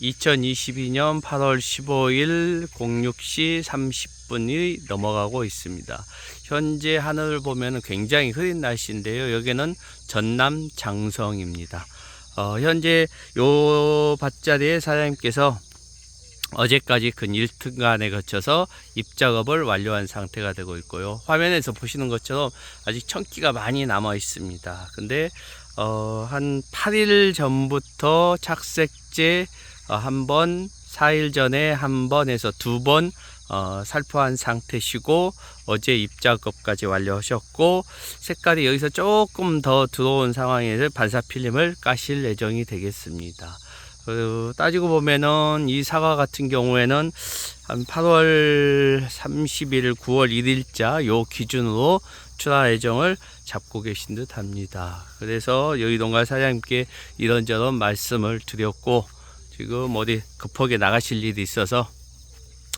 2022년 8월 15일 06시 30분이 넘어가고 있습니다. 현재 하늘을 보면 굉장히 흐린 날씨인데요. 여기는 전남 장성입니다. 어, 현재 요 밭자리에 사장님께서 어제까지 근 1등간에 거쳐서 입작업을 완료한 상태가 되고 있고요. 화면에서 보시는 것처럼 아직 청기가 많이 남아 있습니다. 근데 어, 한 8일 전부터 착색제 어, 한 번, 4일 전에 한 번에서 두번 어, 살포한 상태시고 어제 입작업까지 완료하셨고 색깔이 여기서 조금 더 들어온 상황에서 반사 필름을 까실 예정이 되겠습니다. 어, 따지고 보면은 이 사과 같은 경우에는 한 8월 30일, 9월 1일자 요 기준으로 출하 예정을 잡고 계신 듯 합니다. 그래서 여기 농가 사장님께 이런저런 말씀을 드렸고 지금 어디 급하게 나가실 일이 있어서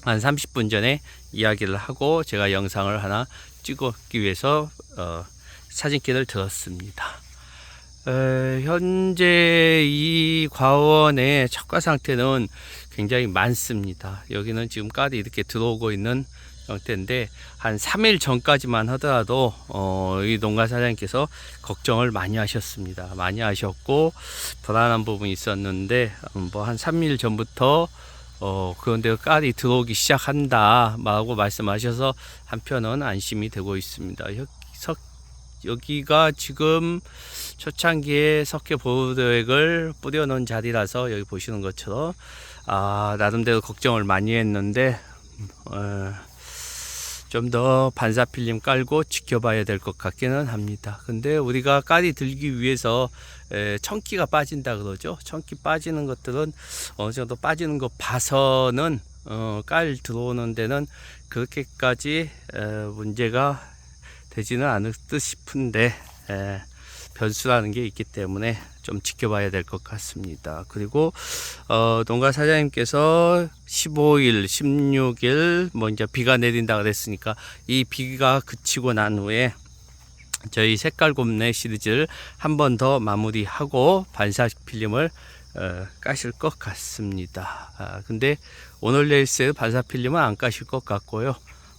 한 30분 전에 이야기를 하고 제가 영상을 하나 찍기 위해서 어, 사진기를 들었습니다. 에, 현재 이 과원의 척과 상태는 굉장히 많습니다. 여기는 지금 깔이 이렇게 들어오고 있는 형태인데 한 3일 전까지만 하더라도 어, 이 농가 사장님께서 걱정을 많이 하셨습니다. 많이 하셨고 불안한 부분이 있었는데 뭐 한 3일 전부터 어, 그런데 깔이 들어오기 시작한다 라고 말씀하셔서 한편은 안심이 되고 있습니다. 여기가 지금 초창기에 석회 보호대액을 뿌려놓은 자리라서 여기 보시는 것처럼 아, 나름대로 걱정을 많이 했는데 어, 좀 더 반사 필름 깔고 지켜봐야 될 것 같기는 합니다. 근데 우리가 깔이 들기 위해서 에, 청기가 빠진다 그러죠. 청기 빠지는 것들은 어느 정도 빠지는 거 봐서는 어, 깔 들어오는 데는 그렇게까지 에, 문제가 되지는 않을 듯 싶은데 에, 변수라는 게 있기 때문에 좀 지켜봐야 될 것 같습니다. 그리고 어, 농가 사장님께서 15일, 16일 뭐 이제 비가 내린다 그랬으니까 이 비가 그치고 난 후에 저희 색깔 곰내 시리즈를 한 번 더 마무리하고 반사 필름을 어, 까실 것 같습니다. 아, 근데 오늘 레이스에 반사 필름은 안 까실 것 같고요.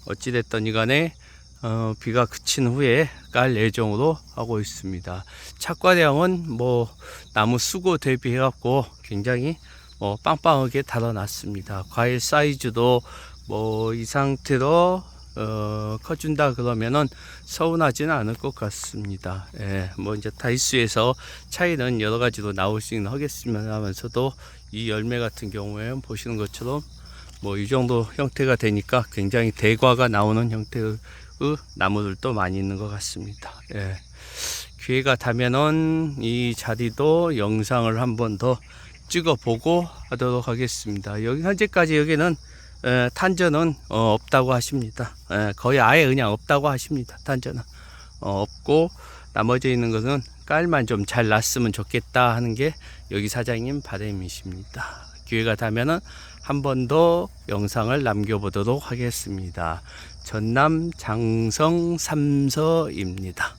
어찌됐든 이간에 어, 비가 그친 후에 깔 예정으로 하고 있습니다. 착과량은 뭐 나무 수고 대비해 갖고 굉장히 뭐 빵빵하게 달아놨습니다. 과일 사이즈도 뭐 이 상태로 어, 커준다 그러면은 서운하지는 않을 것 같습니다. 예, 뭐 이제 다이스에서 차이는 여러 가지로 나올 수 있는 하겠으면 하면서도 이 열매 같은 경우에는 보시는 것처럼 뭐 이 정도 형태가 되니까 굉장히 대과가 나오는 형태의 나무들도 많이 있는 것 같습니다. 예. 기회가 되면은 이 자리도 영상을 한 번 더 찍어보고 하도록 하겠습니다. 여기 현재까지 여기는 에, 탄저는 어, 없다고 하십니다. 에, 거의 아예 그냥 없다고 하십니다. 탄저는 어, 없고 나머지 있는 것은 깔만 좀 잘 났으면 좋겠다 하는 게 여기 사장님 바람이십니다. 기회가 되면은 한 번 더 영상을 남겨보도록 하겠습니다. 전남 장성 삼서입니다.